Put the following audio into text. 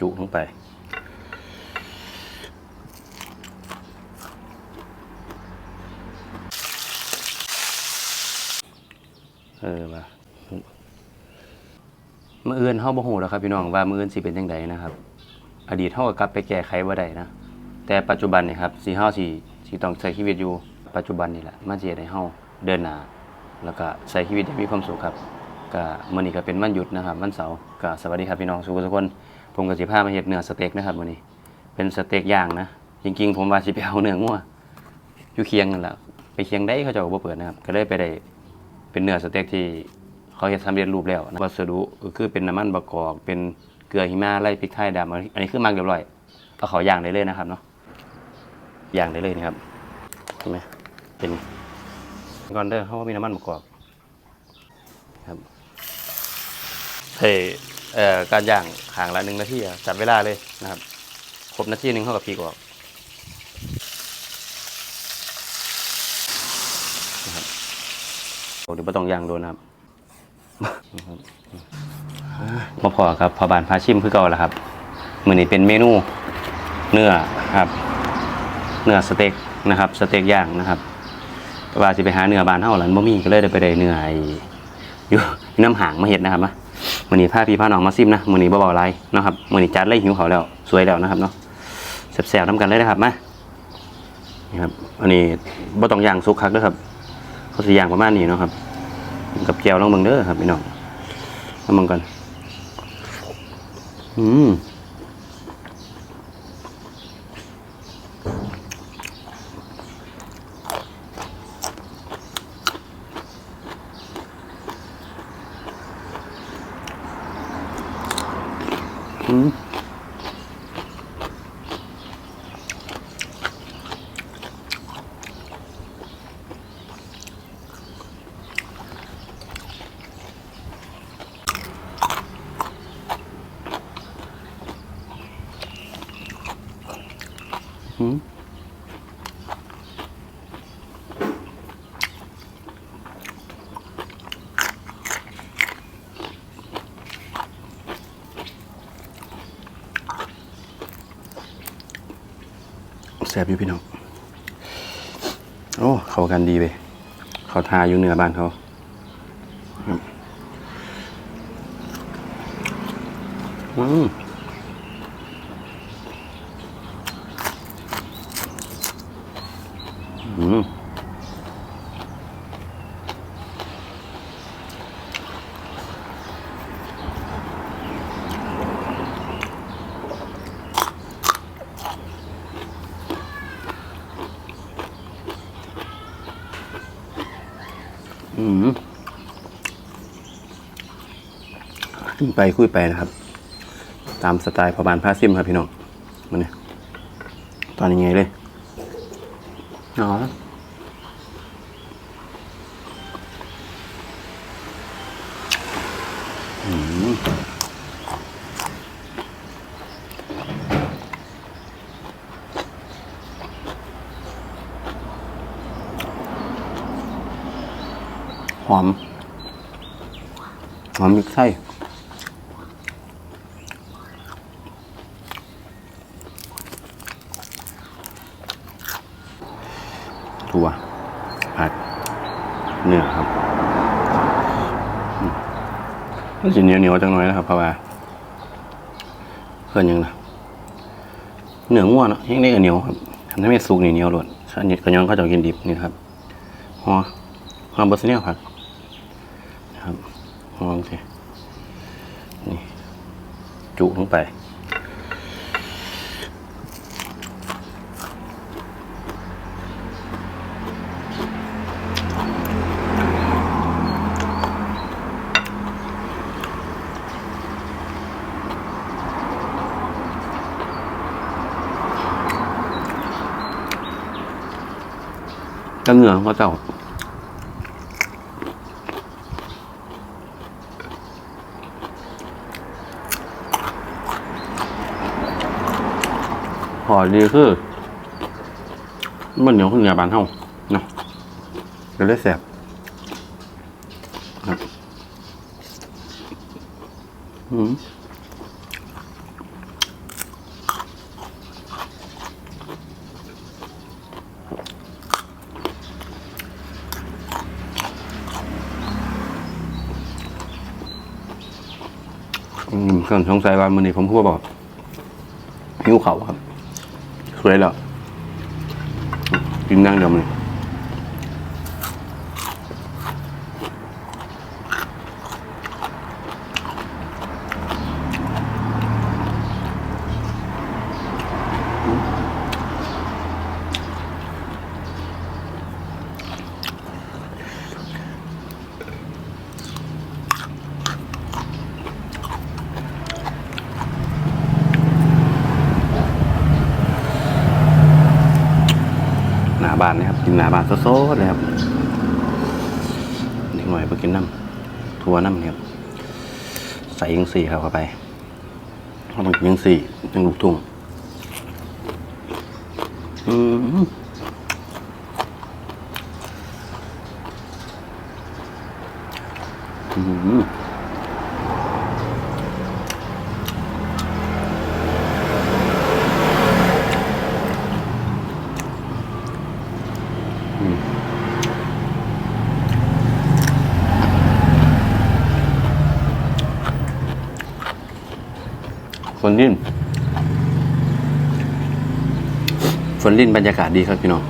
จุลงไป เออว่ามื่อเอื่นเฮาบ่ฮู้แล้วครับพี่น้องว่ามื้อเอื่นสิเป็นจังไดนะครับ อดีตเฮาก็กลับไปแก้ไขบ่ได้นะ แต่ปัจจุบันนี่ครับสิเฮาสิสิต้องใช้ชีวิตอยู่ ปัจจุบันนี่แหละมันสิเฮ็ดให้เฮาเดินหน้าแล้วก็ใช้ชีวิตอย่างมีความสุขครับก็มื้อนี้ก็เป็นวันหยุดนะครับวันเสาร์ก็สวัสดีครับพี่น้องทุกคน ผมก็สิพามาเฮ็ดเนื้อสเต็กนะครับมื้อนี้ เป็นสเต็กย่างนะ จริงๆ ผมว่าสิไปเอาเนื้องัวอยู่เคียงนั่นแหละไปเคียงได้เขาจ้าก็บ่เปิดนะครับ ก็เลยไปได้เป็นเนื้อสเต็กที่เขาเฮ็ดสำเร็จรูปแล้ววัสดุคือเป็นน้ำมันบะกอกเป็นเกลือหิมาไล่พริกไทยดำอันนี้คือมักเรียบร้อยเอาเขาย่างได้เลยนะครับเนาะย่างได้เลยนะครับเห็นไหมเป็นก่อนเด้อเขาว่ามีน้ำมันบะกอกครับเฮ้ การย่างห่างละหนึ่งนาทีจับเวลาเลยนะครับครบนาทีหนึ่งเขากับพีกออกเดี๋ยวไม่ต้องย่างโดนนะครับมาพอครับพอบานพาชิมคือเก่าแล้วครับมือนี้เป็นเมนูเนื้อครับ เนื้อสเต็กนะครับ สเต็กย่างนะครับว่าสิไปหาเนื้อบานเท่าหลันบ่มีก็เลยได้ไปได้เนื้ออยู่อยู่น้ำหางมาเห็ดนะครับนะ มือนี้พาพี่พาน้องมาซิมนะมือนี้บ่เบาๆไรนะครับมือนี้จัดเล่หิวเขาแล้วสวยแล้วนะครับเนาะแสบๆน้ำกันเลยนะครับมานี่ครับอันนี้บ่ต้องย่างสุกคักเด้วยครับ เขาสิย่างประมาณนี้เนาะครับ กับแก้วลองเบิ่งเด้อครับพี่น้องลองเบิ่งกันอืมอืม อืม ซ่บอยู่พี่น้อง โอ้ เข้ากันดีเว้ยเขาทาอยู่เหนือบ้านเขาอืม คุยไปคุยไปนะครับ ตามสไตล์พอบานผ้าซิมครับพี่น้องมันเนี่ยตอนนี้ไงเลยอ๋ออืม หอม หอมพริกไทยถั่วผัดเนื้อครับมันจะเหนียวเหนียวๆจังหน่อยนะครับเพราะว่าเพื่อนยังนะเนื้อง่วนเนาะยังได้กับเหนียวครับทำให้ไม่สุกนี่เหนียวหลดอันนี้ก็ย้อนเขาจะกินดิบนี่ครับห่อห่อบะเนียผักนะครับ ห่อโอเคนี่ จุลงไปก็เหงื่อของเขาเจ้า พอดีคือมันเหนียวขึ้นเหนือบานเท่าเนาะก็เลยแสบครับอืมอืมสงสัยว่ามือนี้ผมพูดบอกหิวเขาครับ สวยแล้วกินนั่งเดียวมันานนะครับกินหนาบานโซดๆเลยครับนิดหน่อยไปกินน้ำทัวน้ำเนี่ยครับใส่ยังสี่ครับเข้าไปเขาต้องกินยังสี่ยังลูกทุ่งอืมอืม นลินฝนลินบรรยากาศดีครับพี่น้อง